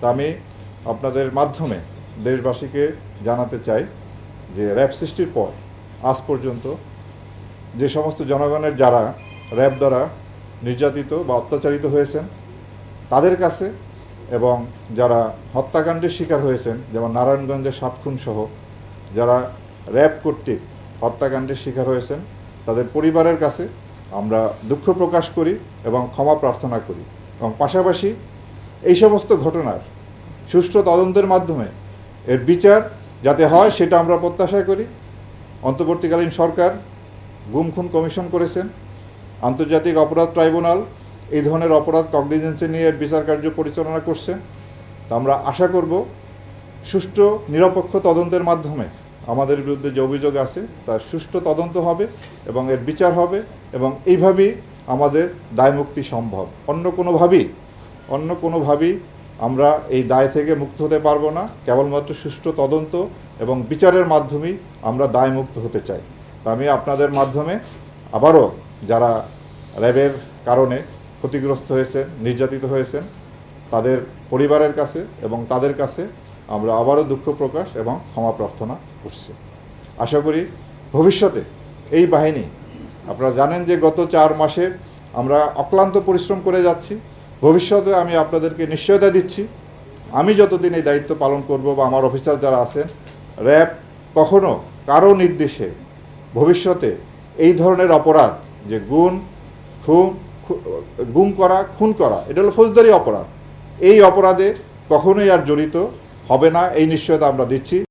তা আমি আপনাদের মাধ্যমে দেশবাসীকে জানাতে চাই যে র্যাব সৃষ্টির পর আজ পর্যন্ত যে সমস্ত জনগণের যারা র্যাব দ্বারা নির্যাতিত বা অত্যাচারিত হয়েছেন, তাদের কাছে এবং যারা হত্যাকাণ্ডের শিকার হয়েছেন, যেমন নারায়ণগঞ্জের সাত খুন সহ যারা র্যাব কর্তৃক হত্যাকাণ্ডের শিকার হয়েছেন, তাদের পরিবারের কাছে আমরা দুঃখ প্রকাশ করি এবং ক্ষমা প্রার্থনা করি। এবং পাশাপাশি এই সমস্ত ঘটনার সুষ্ঠু তদন্তের মাধ্যমে এর বিচার যাতে হয় সেটা আমরা প্রত্যাশা করি। অন্তর্বর্তীকালীন সরকার গুম খুন কমিশন করেছেন। আন্তর্জাতিক অপরাধ ট্রাইব্যুনাল এই ধরনের অপরাধ কগনিজেন্সে নিয়ে এর বিচার কার্য পরিচালনা করছে। তা আমরা আশা করব সুষ্ঠু, নিরপেক্ষ তদন্তের মাধ্যমে আমাদের বিরুদ্ধে যে অভিযোগ আছে তার সুষ্ঠু তদন্ত হবে এবং এর বিচার হবে এবং এইভাবেই আমাদের দায়মুক্তি সম্ভব। অন্য কোনোভাবেই অন্য কোনোভাবেই আমরা এই দায় থেকে মুক্ত হতে পারব না। কেবলমাত্র সুষ্ঠু তদন্ত এবং বিচারের মাধ্যমেই আমরা দায় মুক্ত হতে চাই। আমি আপনাদের মাধ্যমে আবারও যারা র্যাবের কারণে ক্ষতিগ্রস্ত হয়েছেন, নির্যাতিত হয়েছেন, তাদের পরিবারের কাছে এবং তাদের কাছে আমরা আবারও দুঃখ প্রকাশ এবং ক্ষমা প্রার্থনা করছি। আশা করি ভবিষ্যতে এই বাহিনী, আপনারা জানেন যে গত চার মাসে আমরা অক্লান্ত পরিশ্রম করে যাচ্ছি। ভবিষ্যতে আমি আপনাদেরকে নিশ্চয়তা দিচ্ছি। আমি যতদিন এই দায়িত্ব পালন করব বা আমার অফিসার যারা আছেন, র্যাব কখনো কারও নির্দেশে ভবিষ্যতে এই ধরনের অপরাধ, যে গুণ, খুন গুম করা, খুন করা, এটা হলো ফৌজদারি অপরাধ। এই অপরাধে কখনোই আর জড়িত হবে না, এই নিশ্চয়তা আমরা দিচ্ছি।